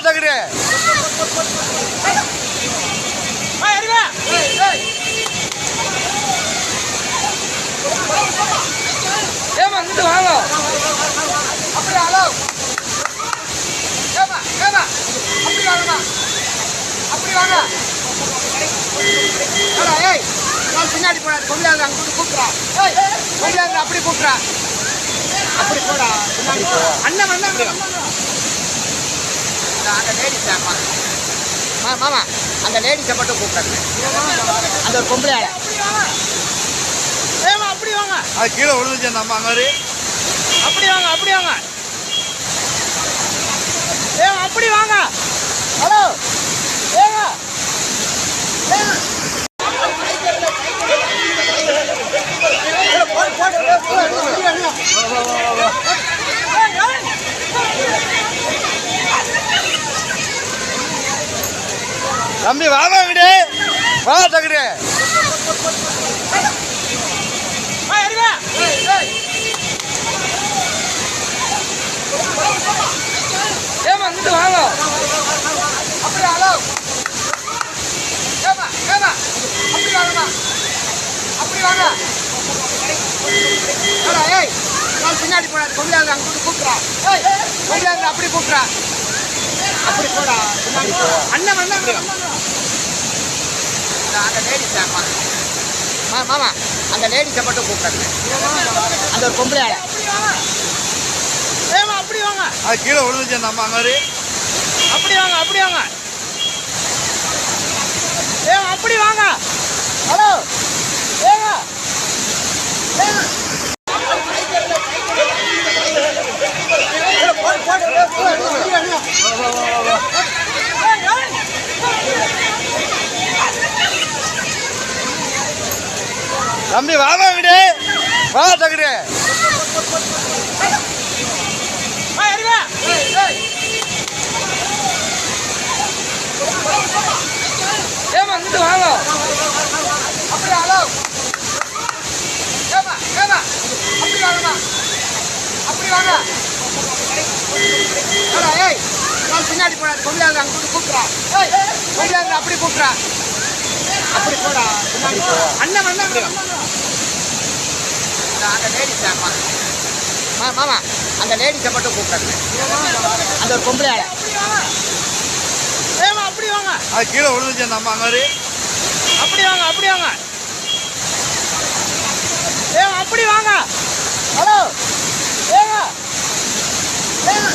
தகுடு ஏமா இங்கிட்டு வாங்க அப்படி ஹலோ ஏமா ஏமா அப்படி வாங்கம்மா அப்படி வாங்க. ஏய் நான் பின்னாடி போனாது கொண்டாந்து அங்க கூப்பிட்றா ஏய் கொண்டாந்து அப்படி கூப்பிட்றா அப்படி போடா பின்னாடி போ அண்ணன் வந்தாங்க அந்த லேடிஸ் ஆமா மாமா அந்த லேடிஸை மட்டும் கூப்பிடுறேன் அந்த ஒரு பொம்பளை ஆளை. ஏமா அப்படி வாங்க. அது கீழே விழுந்துச்சு நம்ம மாதிரி அப்படி வாங்க அப்படி வாங்க. ஏங்க அப்படி வாங்க. ஹலோ. ஏங்க இங்கிட்டு வா தகுடு. வா எடுங்க ஏமா இங்கிட்டு வாங்க. அப்படி ஹலோ? ஏமா ஏமா அப்படி வாங்கம்மா. அப்படி வாங்க. ஏய் நான் பின்னாடி போனாது கொண்டாந்து அங்க கூப்பிட்றா. ஏய் கொண்டாந்து அப்படி கூப்பிட்றா. அப்படி போடா அண்ணன் வந்தாங்க அந்த லேடிஸ் ஆமா மாமா அந்த லேடிஸை மட்டும் கூப்பிடுறேன் அந்த ஒரு பொம்பளை ஆளை. ஏமா அப்படி வாங்க. அது கீழே விழுந்துச்சு மாதிரி. அப்படி வாங்க அப்படி வாங்க. ஏங்க அப்படி வாங்க. ஹலோ. தம்பி வா தகுடு. வா எடுங்க ஏமா இங்கிட்டு வாங்க. அப்படி ஹலோ? ஏமா ஏமா அப்படி வாங்கம்மா. அப்படி வாங்க. ஏய் நான் பின்னாடி போனாது கொண்டாந்து அங்க கூட்டு கூப்பிட்றா. ஏய் அப்படி கூப்பிட்றா. அப்படி போடா. அண்ணன் வந்தாங்க அந்த லேடிஸ் மாமா. அந்த லேடிஸை மட்டும் கூப்பிடுறேன் அந்த ஒரு பொம்பளையால ஏமா அப்படி வாங்க. அது கீழே விழுந்துச்சு அந்த அம்மா மாதிரி. அப்படி வாங்க அப்படி வாங்க. ஏ அப்படி வாங்க. ஹலோ. ஏங்க ஏங்க